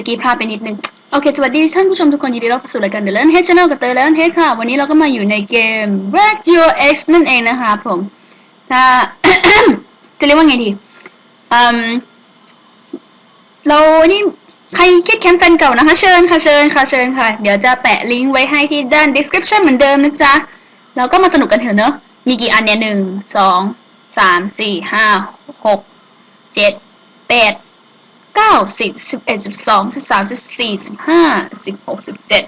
ะกี้พลาดไปนิดนึง โอเค สวัสดีท่านผู้ชมทุกคนยินดีรับสู่รายการ The Learn Head Channel กับเตอร์ Learn Head ค่ะ วันนี้เราก็มาอยู่ในเกม Red Your X นั่นเองนะคะผม ถ้า จะเรียกว่าไงดีอืมเรานี่ใครคิดแคมป์แฟนเก่านะคะ เชิญค่ะเชิญค่ะเชิญค่ะ เดี๋ยวจะแปะลิงก์ไว้ให้ที่ด้าน description เหมือนเดิมนะจ๊ะแล้วก็มาสนุกกันเถอะเนอะมีกี่อันเนี่ยหนึ่งสองสามสี่ห้าหกเจ็ดแปด เก้าสิบสิบเอ็ดสิบสองสิบสามสิบสี่สิบห้าสิบหกสิบเจ็ด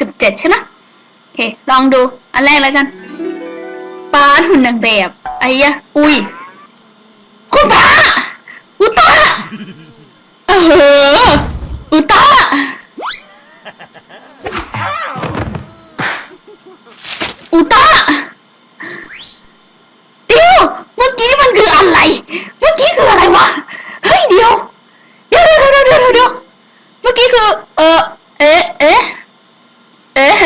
สิบเจ็ดใช่ไหมโอเค ลองดู อันแรกแล้วกันป้าหุ่นนางแบบ ไอ้ยะ อุ้ย คุณป้าอุตาเอออุตาอุตาเดี๋ยวเมื่อกี้มันคืออะไร เมื่อกี้คืออะไรวะ เฮ้ยเดี๋ยว เดี๋ยวเดี๋ยวเดี๋ยวเดี๋ยวเดี๋ยวเมื่อกี้ คือ เออเอ๊ะเอ๊ะเอ๊ะ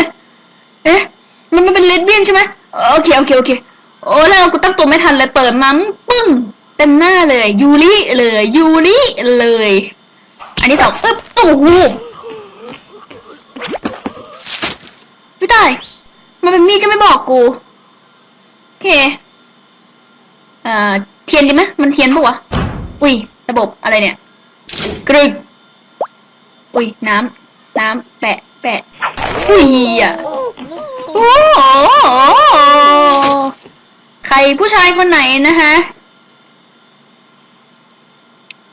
เอ๊ะมันมันเป็นเลสเบี้ยนใช่ไหมโอเคโอเคโอเคโอ้แล้วกูตั้งตัวไม่ทันเลยเปิดมาปึ้ง เต็มหน้าเลย ยูริเลยยูริเลย อันนี้ต่ออึ๊บโอ้โหไม่ตายมันเป็นมีดก็ไม่บอกกูโอเคเอ่อเทียนดีไหมมันเทียนปะวะอุ้ยระบบอะไรเนี่ยกรึก อุ้ยน้ำน้ำแปะแปะอุ้ยอะโอ้โหใครผู้ชายคนไหนนะคะ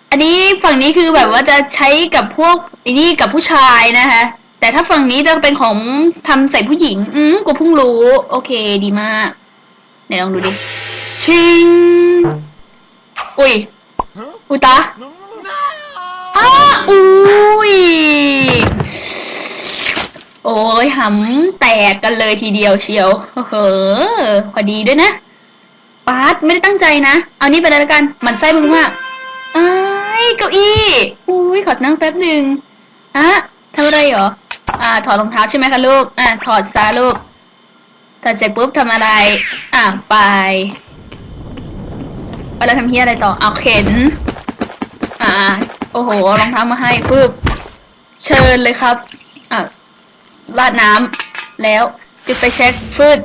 อันนี้ฝั่งนี้คือแบบว่าจะใช้กับพวกไอ้นี่กับผู้ชายนะคะ แต่ถ้าฝั่งนี้จะเป็นของทำใส่ผู้หญิง อืมกูเพิ่งรู้ โอเคดีมากไหนลองดูดิ ชิง อุ้ยอุยตา อ้าอุ้ย โอ้ยหำแตกกันเลยทีเดียวเชียวเฮ้อพอดีด้วยนะปาร์ตไม่ได้ตั้งใจนะ เอานี่ไปเลยละกัน มันไส้มึงมากอ้ายเก้าอี้อุ้ยขอนั่งแป๊บหนึ่งอะทำอะไรเหรอ อ่า ถอดรองเท้าใช่ไหมคะลูก อ่าถอดซะลูกถอดเสร็จปุ๊บทำอะไร อ่าไปไปแล้วทำเฮียอะไรต่อ เอาเข็น อ่า โอ้โหเอารองเท้ามาให้ปุ๊บเชิญเลยครับอะราดน้ำแล้วจุดไฟแช็กฟืด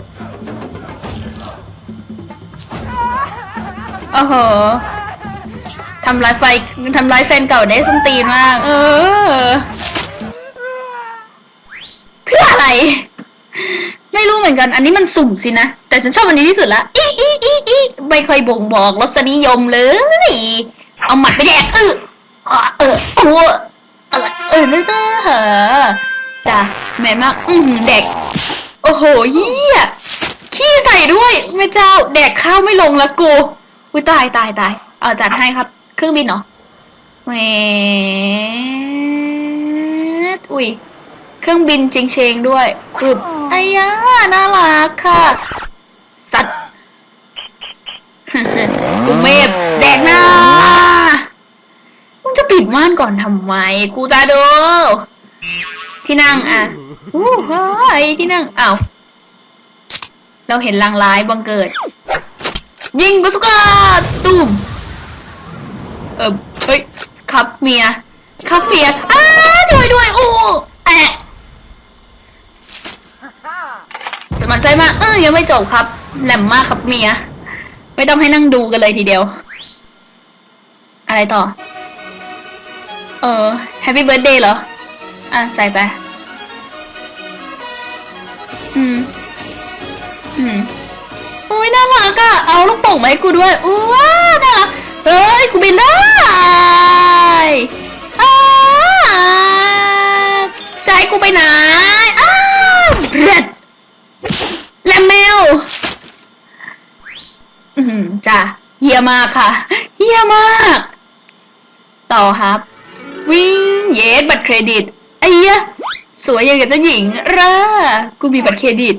โอ้โหทำลายไฟทำลายแฟนเก่าได้ส้นตีนมาก เออ เพื่ออะไร ไม่รู้เหมือนกัน อันนี้มันสุ่มสินะ แต่ฉันชอบอันนี้ที่สุดละอีอีอีอีไม่ค่อยบ่งบอกรสนิยมเลย เอาหมัดไปแดกเอออะเออโอ้อะไรเออนะจ้าเหรอจ้ะแม่นมากอือหือแดกโอ้โหเยี่ยขี้ใส่ด้วยแม่เจ้าแดกข้าวไม่ลงละกูอุ้ยตายตายตายเอาจัดให้ครับ เครื่องบินเหรอแหมอุ้ยเครื่องบินจริงเชงด้วยอึบไอ้ยาน่ารักค่ะ สัตว์กูเมฟแดกหน้ามึ งจะปิดม่านก่อนทำไม กูตาดู ที่นั่งอะอู้เฮ้ยที่นั่งอ้าวเราเห็นลางร้ายบังเกิด ยิงบาสุก้าตุ้มเออเฮ้ยครับเมียครับเมียอ้าช่วยด้วยโอ้แอะสมันใจมากเออยังไม่จบครับ แหลมมากครับเมีย ไม่ต้องให้นั่งดูกันเลยทีเดียว อะไรต่อ เออแฮปปี้เบิร์ดเดย์เหรอ อะ ใส่ไป อืม อืมโอ้ยน่ารักอะเอาลูกโป่งมาให้กูด้วยอู้ว้าน่ารักเฮ้ย กูบินได้อ้าจะให้กูไปไหนอ้าวเร็ดแลมเมลอืมจ้ะเฮียมากค่ะเฮียมาก ต่อครับ วิ่งเยสบัตรเครดิตไอ้เหี้ยสวยอย่างกับเจ้าหญิงร่ากูมีบัตรเครดิต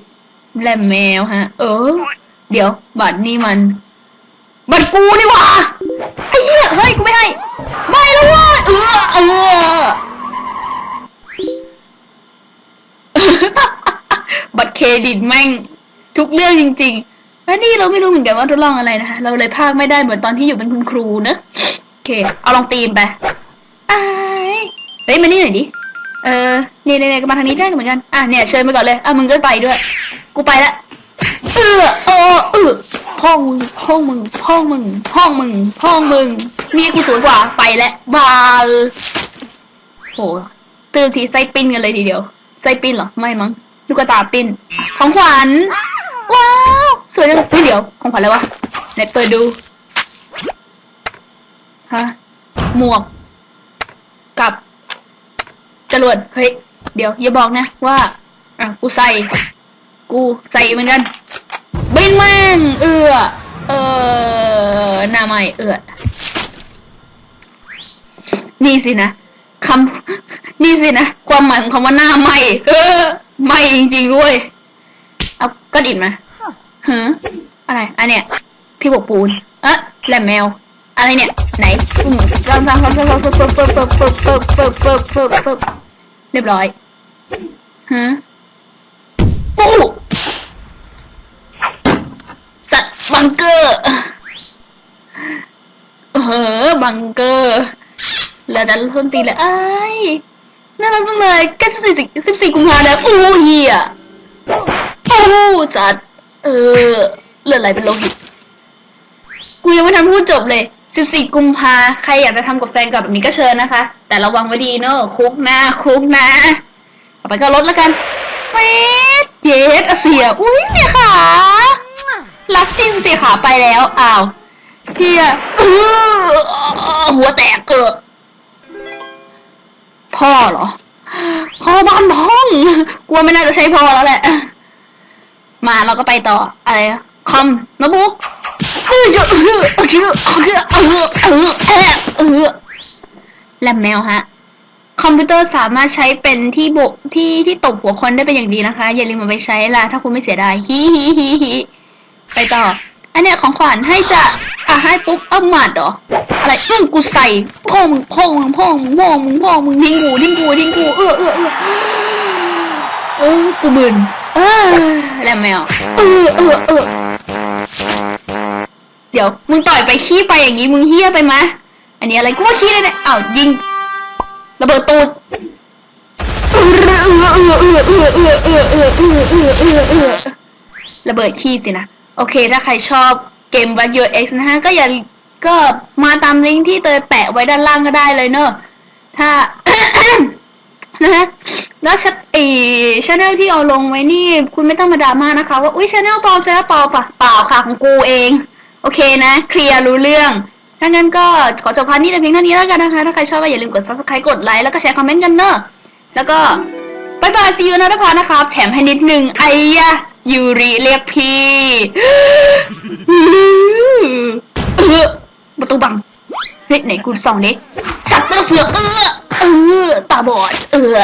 แลมแมวฮะ เออ เดี๋ยว บัตรนี่มัน บัตรกูนี่หว่าไอ้เหี้ยเฮ้ยกูไม่ให้ไม่แล้วว่าเออเออบัตรเครดิตแม่ง ทุกเรื่องจริงๆแล้วนี่เราไม่รู้เหมือนกันว่าทดลองอะไรนะคะเราเลยพากไม่ได้เหมือนตอนที่อยู่เป็นคุณครูนะโอเค เอาลองตีมไปอา เฮ้ยมานี่หน่อยดิ เออเนี่ยเนี่ยเนี่ยก็มาทางนี้ได้เหมือนกัน อะเนี่ยเชิญไปก่อนเลย อะมึงก็ไปด้วย กูไปละ เออเออเออพ่องมึงพ่องมึงพ่องมึงพ่องมึงพ่องมึงมีกูสวยกว่าไปแล้วบายโหตื่นทีไส้ปิ้นกันเลยทีเดียวไส้ปิ้นเหรอไม่มั้งลูกตาปิ้นของขวัญว้าวสวยจังเฮ้ยเดี๋ยวของขวัญอะไรวะไหนเปิดดูฮะหมวกกับ จรวดเฮ้ยเดี๋ยวอย่าบอกนะว่าอะกูใส่ กูใส่เหมือนกันบินแม่งเอือเออหน้าไม่เอือนี่สินะคำนี่สินะความหมายของคำว่าหน้าไหมเออไหมจริงๆด้วยเอาก้อนอิฐมาฮะออะไรอันเนี้ยพี่บกปูนเอ๊ะแหลมแมว อะไรเนี่ย ไหนอืมลองทำทำทำทำปึ๊บปึ๊บปึ๊บปึ๊บปึ๊บปึ๊บปึ๊บปึ๊บปึ๊บปึ๊บ เรียบร้อยฮะปูสัตว์บังเกอร์เออบังเกอร์แล้วดันส้นตีเลยไอ้น่ารักจังเลยแค่สิบสี่สิบสี่กุมภาแล้วโอ้เหี้ยโอ้สัตว์เออเลือดไหลเป็นโลหิตกูยังไม่ทันพูดจบเลย สิบสี่กุมภาใครอยากจะทำกับแฟนกับแบบนี้ก็เชิญนะคะ แต่ระวังไว้ดีเนอะคุกนะคุกนะต่อไปก็ลดแล้วกันเวทเจ็ดเสีย อุ้ยเสียขารักจริงเสียขาไปแล้วอ้าวเฮียเออหัวแตกเกิดพ่อเหรอพ่อบ้านพ่องกลัวไม่น่าจะใช่พ่อแล้วแหละ มาเราก็ไปต่ออะไรคอมโน้ตบุ๊ก และแมวฮะ คอมพิวเตอร์สามารถใช้เป็นที่บกที่ที่ตบหัวคนได้เป็นอย่างดีนะคะ อย่าลืมมาไปใช้ละถ้าคุณไม่เสียดายฮิฮิฮิฮิไปต่อ อันเนี้ยของขวัญให้จะอะให้ปุ๊บเอามัดเหรออะไรอืมกูใส่พ่อมึงพ่อมึงพ่อมึงพ่อมึงพ่อมึงทิ้งกูทิ้งกูทิ้งกูเออเออเออเออกูบืนเออแล้วแมวเออเออเออ เดี๋ยว มึงต่อยไปขี้ไปอย่างนี้ มึงเฮี้ยไปมะ อันนี้อะไรกูว่าขี้เลยเนี่ยอ้าวยิงระเบิดตูดระเบิดขี้สินะ โอเค ถ้าใครชอบเกม What Your X นะฮะ ก็อย่าก็มาตามลิงก์ที่เตยแปะไว้ด้านล่างก็ได้เลยเนอะ ถ้านะฮะแล้วชัดเอชแนลที่เอาลงไว้นี่ คุณไม่ต้องมาดราม่านะคะ ว่า อุ้ยชแนลปลอมชแนลปลอมปะเปล่าค่ะ ของกูเอง โอเคนะ เคลียร์รู้เรื่อง ถ้างั้นก็ขอจบพาร์ทนี้แต่เพียงเท่านี้แล้วกันนะคะ ถ้าใครชอบก็อย่าลืมกด subscribe กดไลค์แล้วก็แชร์คอมเมนต์กันเนอะแล้วก็บายบายซีอูนะทุกคนนะครับ แถมให้นิดนึงไอ้ยะยูริเรียกพี่เออประตูบังเฮ้ยไหนกูส่องดิสัตว์เลือดเสือเออเออตาบอดเออ